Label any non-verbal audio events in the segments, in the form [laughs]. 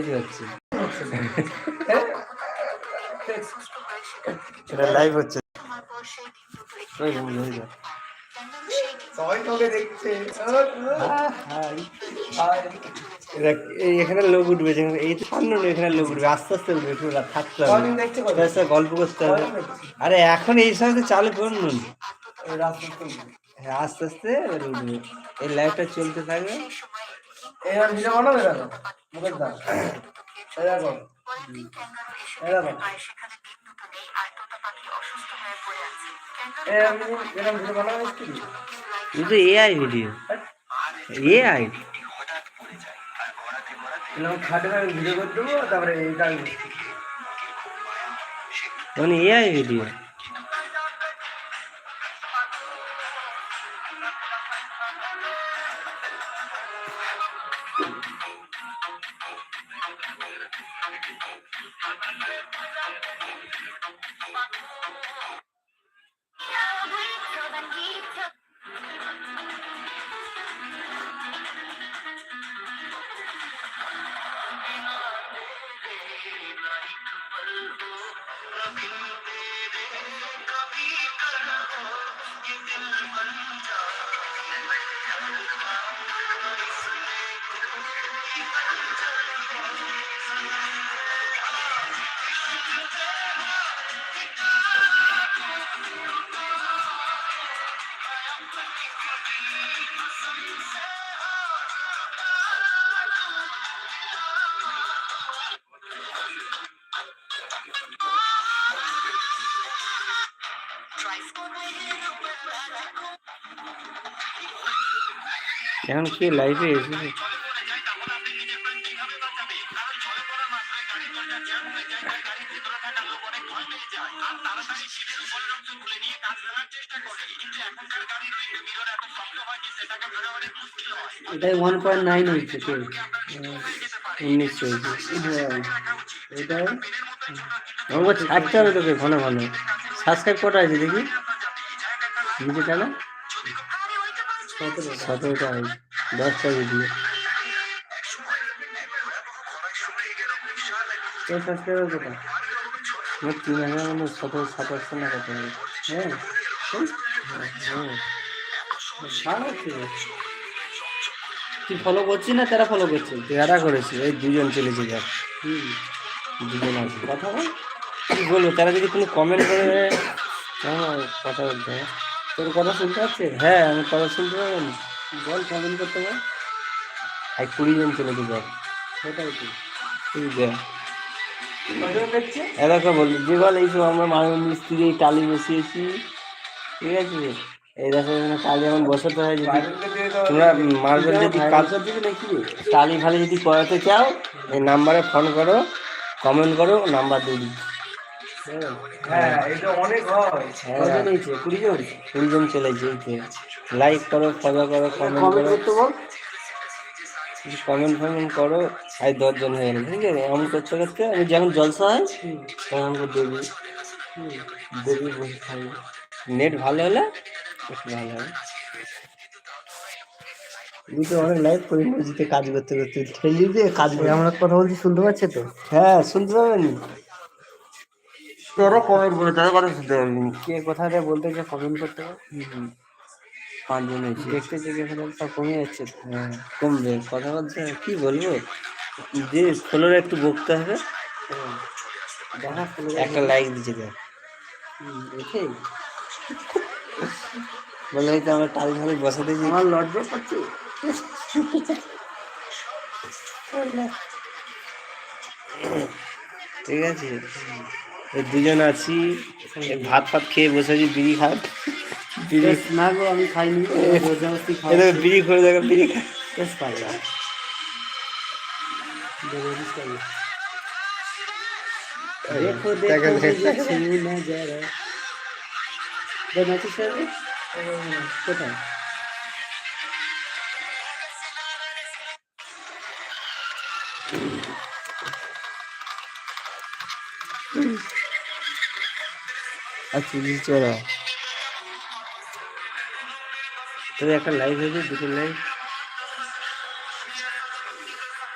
কিছু হচ্ছে। এটা লাইভ হচ্ছে এখানে লোক উঠবে যেখানে এই তো সামনে এখানে লোক উঠবে আস্তে আস্তে উঠবে একটু রাত থাকতে হবে। গল্প করতে হবে। আরে এখন এই সময় তো চালু করুন। হ্যাঁ আস্তে আস্তে উঠবে। এই লাইফটা চলতে থাকবে। আর ভিডিও বানাবে দেখো। মুখের দাম এরকম ভিডিও বানাবে কি? কিন্তু এআই ভিডিও এআই খাটে ভিডিও করে দেবো তারপরে মানে এআই ভিডিও I'm [laughs] এখন কি লাইভে এসেছে? এটাই ওয়ান পয়েন্ট নাইন হয়েছে উনিশ চলছে এটা আমাকে হবে তোকে ঘন ঘন সাবস্ক্রাইব কটা আছে দেখি বুঝে কেন সতেরো সতেরোটা দশটা ভিডিও তোর সাবস্ক্রাইবার তিন হাজার মানে সতেরো সাতাশশো না কত হ্যাঁ হ্যাঁ ভালো তুই ফলো করছিস না তারা ফলো করছে? তেরা করেছি এই দুজন চলেছে যাক হুম। দুজন আছে। কথা বল। কি বলব তারা যদি কোনো কমেন্ট করে আমার কথা বলতে হবে তোর কথা শুনতে পাচ্ছে? হ্যাঁ আমি কথা শুনতে পাবেন বল কমেন্ট করতে বল। এক কুড়ি জন চলেছে যাক সেটাই কি এই দেখ কজন দেখছে? এলাকা বলি যে বল এইসব আমরা মানুষ মিস্ত্রি টালি বসিয়েছি। ঠিক আছে? এই দেখো টালি এমন বসাতে হয় যদি তোমরা মার্বেল যদি টালি ফালি যদি করাতে চাও এই নাম্বারে ফোন করো কমেন্ট করো নাম্বার দিয়ে দিচ্ছি চলেছে লাইক করো ফলো করো কমেন্ট কমেন্ট করো। কমেন্ট ফমেন্ট করো আর দশজন হয়ে গেল। ঠিক আছে? এমন করতে করতে আমি যখন জলসা হয় তখন দেবি দেবি নেট ভালো হলে ভালো হবে বুঝতে অনেক লাইভ করি মসজিদে কাজ করতে করতে। ঠেলি দিয়ে কাজ করি আমরা কথা বলছি শুনতে পাচ্ছে তো? হ্যাঁ শুনতে পাবেন। তোরা কমেন্ট করে তারা কথা শুনতে পারবি। কে কথাটা বলতে গিয়ে কমেন্ট করতে হবে পাঁচজন হয়েছে দেখতে সব কমে যাচ্ছে হ্যাঁ কমবে। কথা বলতে কি বলব? যে ফলোর একটু বকতে হবে। দেখা একটা লাইক দিচ্ছে দেখ। এটাই বলে হয়তো আমার টাল ঝালে বসাতে যে আমার লজ্জা পাচ্ছে ঠিক আছে দুজন আছি ভাত ফাত খেয়ে বসে আছি বিড়ি খাত বিড়ি না গো আমি খাইনি বিড়ি করে দেখো বিড়ি খাই। দেখো দেখা কোথায় আচ্ছা চড়া একটা লাইভ হয়েছে, দুটো লাইভ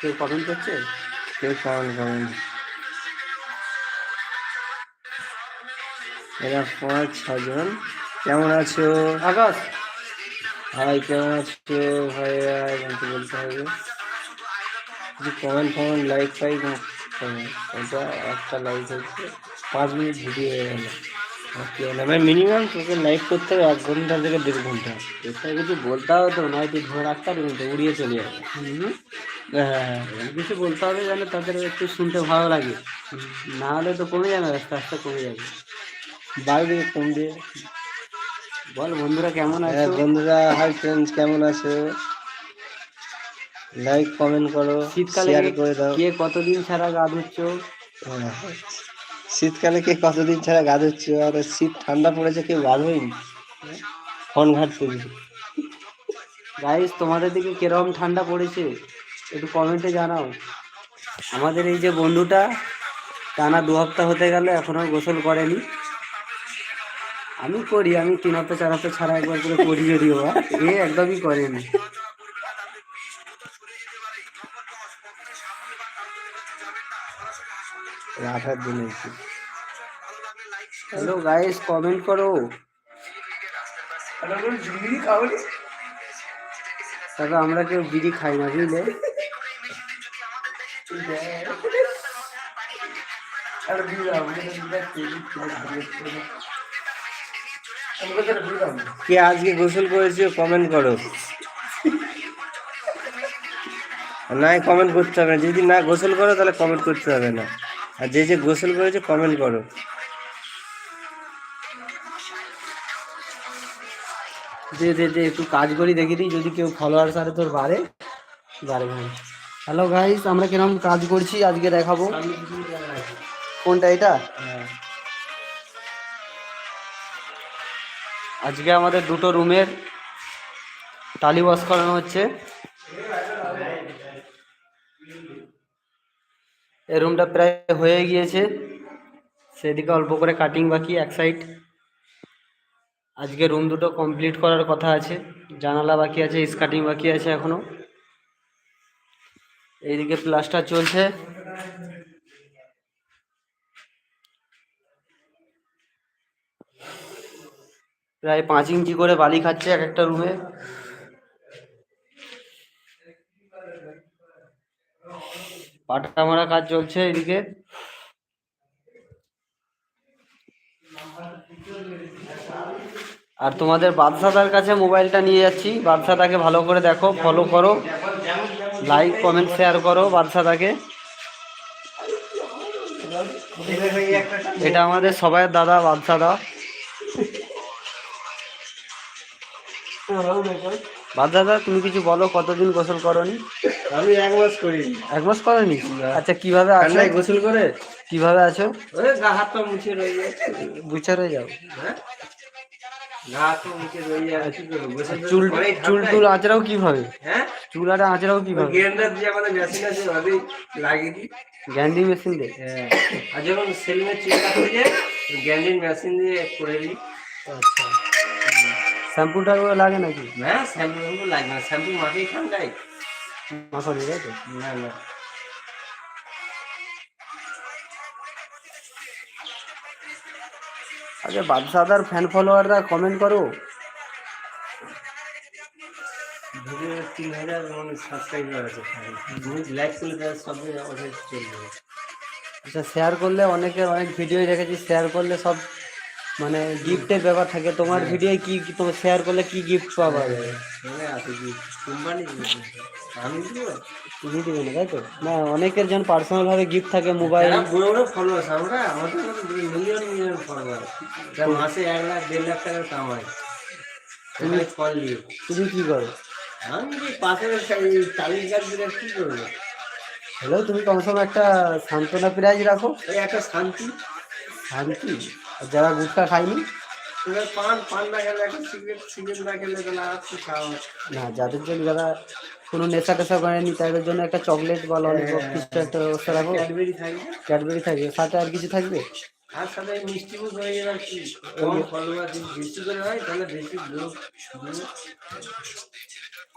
কেউ কমেন্ট করছে? কেউ কমেন্ট কমেন্ট এরা পাঁচ ছজন কেমন আছো? আকাশ ভাই কেমন আছো? ভাইয়া বলতে বলতে হবে? কিছু কমেন্ট ফমেন্ট লাইক ফাইক এটা একটা লাইক হচ্ছে। পাঁচ মিনিট ভিডিও হয়ে গেল। মানে মিনিমাম তোকে লাইক করতে হবে এক ঘণ্টা থেকে দেড় ঘণ্টা। এটা কিছু বলতে হবে তো নয় তুই ধরে রাখতে পারবি না তো উড়িয়ে চলে যাবে। হ্যাঁ কিছু বলতে হবে যেন তাদের একটু শুনতে ভালো লাগে। না হলে তো কমে যাবে আস্তে আস্তে কমে যাবে। বাইরে কম দিয়ে? বল বন্ধুরা কেমন হ্যাঁ আছো? বন্ধুরা হাই ফ্রেন্ডস কেমন আছো? লাইক কমেন্ট করো শীতকালে শেয়ার করে দাও। কে কতদিন ছাড়া গা ধুচ্ছ হ্যাঁ। শীতকালে কে কতদিন ছাড়া গা ধুচ্ছে আর শীত ঠান্ডা পড়েছে কেউ গা ধোয়নি ফোন ঘাটতে। গাইস তোমাদের দিকে কীরকম ঠান্ডা পড়েছে? একটু কমেন্টে জানাও। আমাদের এই যে বন্ধুটা টানা দু হপ্তাহ হতে গেল এখনও গোসল করেনি। আমি করি আমি তিন হপ্তাহ চার হপ্তাহ ছাড়া একবার করে করি যদিও বা, এ একদমই করেনি দিন হয়েছে হ্যালো গাইস কমেন্ট করো। তবে আমরা কেউ বিড়ি খাই না বুঝলে? কে আজকে গোসল করেছে কমেন্ট করো। নাই কমেন্ট করতে হবে না। যদি না গোসল করো তাহলে কমেন্ট করতে হবে না। আর যে যে গোসল করেছে কমেন্ট করো। দে দে দে একটু কাজ করি দেখি দিই। যদি কেউ ফলোয়ার্স আরে তোর বাড়ে বাড়ে ভাই। হ্যালো গাইস আমরা কীরকম কাজ করছি আজকে দেখাবো। কোনটা এটা? আজকে আমাদের দুটো রুমের টালি ওয়াশ করানো হচ্ছে। এই রুমটা প্রায় হয়ে গিয়েছে। সেদিকে অল্প করে কাটিং বাকি এক সাইড আজকে রুম দুটো কমপ্লিট করার কথা আছে। জানালা বাকি আছে স্কাটিং বাকি আছে এখনও। এইদিকে প্লাস্টার চলছে। প্রায় পাঁচ ইঞ্চি করে বালি খাচ্ছে এক একটা রুমে। পাটা মারা কাজ চলছে এদিকে। আর তোমাদের বাদশাদার কাছে মোবাইলটা নিয়ে যাচ্ছি। বাদশাদাকে ভালো করে দেখো ফলো করো লাইক কমেন্ট শেয়ার করো বাদশাদাকে। এটা আমাদের সবাই দাদা, বাদশাদা। তুমি কিছু বলো কতদিন গোসল করনি? আমি এক মাস এক মাস করনি? আচ্ছা কীভাবে আছো? গোসল করে? কীভাবে আছো? গা হাত পা মুছে রয়ে যায় বুঝে রয়ে যাও। হ্যাঁ? আর চুল চুল টুল আঁচড়াও কীভাবে? হ্যাঁ? চুল আটা আঁচড়াও কীভাবে? গ্যান্ডি মেশিন দিয়ে? হ্যাঁ। আর যখন সেলুনের চুল কাটতে যায় গ্যান্ডিন মেশিন দিয়ে করে দিই। আচ্ছা। শ্যাম্পু টাম্পু লাগে নাকি? হ্যাঁ শ্যাম্পু শ্যাম্পু লাগবে না শ্যাম্পু মাথায় ঠান্ডায় মাথা দিয়ে তাই তো? না না। আচ্ছা বাদশাদার ফ্যান ফলোয়াররা কমেন্ট করো। ভিডিও তিন হাজার মানে সাবস্ক্রাইবার আছে লাইক করলে তার সবে ওঠে চলবে। আচ্ছা শেয়ার করলে অনেকের অনেক ভিডিও দেখেছি শেয়ার করলে সব মানে গিফটের ব্যাপার থাকে তোমার ভিডিও কি কি তোমার শেয়ার করলে কি গিফট পাওয়া যাবে মানে তুমি দিবে না তাই তো? না অনেকের যেন পার্সোনাল ভাবে গিফট থাকে মোবাইল বড় বড় ফলোয়ার্স আমরা আমাদের মিলিয়ন মিলিয়ন ফলোয়ার যা মাসে এক লাখ দেড় লাখ টাকার কামাই। তুমি ফল নিয়ে। তুমি কি করো? আমি পাশের চালিশ গাছ দিলে কি করব? হ্যালো তুমি কমসে কম একটা সান্ত্বনা প্রাইজ রাখো। একটা শান্তি। শান্তি? যারা গুটকা খায়নি? পান পান না যাদের জন্য যারা কোনো নেশা টেশা করেনি তাদের জন্য একটা চকলেট বা ললিপপ কিছু একটা ব্যবস্থা রাখো। ক্যাডবেরি থাকবে। সাথে আর কিছু থাকবে? আর সাথে মিষ্টি মুখ হয়ে গেলে কি? বেশি করে হয় তাহলে বেশি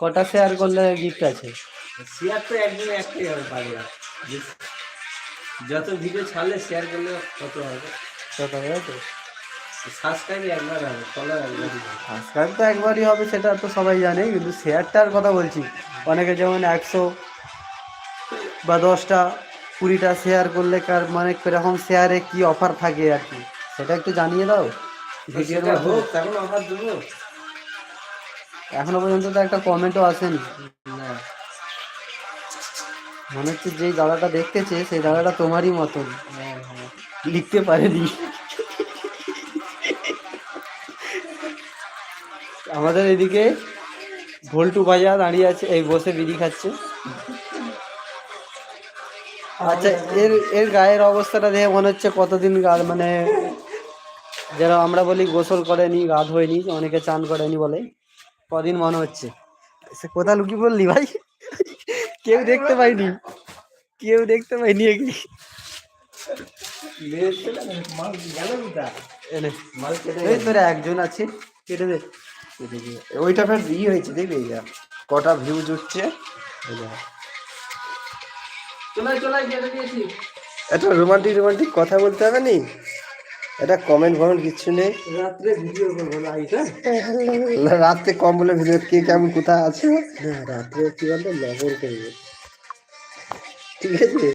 কটা শেয়ার করলে গিফট আছে? শেয়ার তো একদিনে একটাই হবে যত ভিডিও ছাড়লে শেয়ার করলে কত হবে? সাবস্ক্রাইব তো একবারই হবে সেটা তো সবাই জানে কিন্তু শেয়ারটার কথা বলছি। অনেকে যেমন একশো বা দশটা কুড়িটা শেয়ার করলে কার মানে কীরকম শেয়ারে কি অফার থাকে আর কি? সেটা একটু জানিয়ে দাও। ভিডিওর এখনও পর্যন্ত তো একটা কমেন্টও আসেনি। মনে হচ্ছে যেই দাদাটা দেখতেছে সেই দাদাটা তোমারই মতন। হ্যাঁ। লিখতে পারেনি। আমাদের এদিকে ভোল্টু ভাজা দাঁড়িয়ে আছে, এই বসে বিড়ি খাচ্ছে। আচ্ছা এর এর গায়ের অবস্থাটা দেখে মনে হচ্ছে কতদিন গা মানে যারা আমরা বলি গোসল করেনি, গা ধোয়নি, অনেকে চান করেনি বলে, কদিন মনে হচ্ছে? সে কোথা লুকি বললি ভাই? কেউ দেখতে পাইনি। কেউ দেখতে পাইনি একে। একজন আছে। কেটে দে। ওইটা ফের ই হয়েছে দেখবি কটা কেটে দিয়েছি। একটা রোমান্টিক রোমান্টিক কথা বলতে হবে নি? এটা কমেন্ট ফমেন্ট কিচ্ছু নেই। রাত্রে ভিডিও করব না, রাত্রে কম বলে ভিডিও কে কেমন কোথায় আছে? হ্যাঁ রাত্রে কি বলতো করব ঠিক আছে।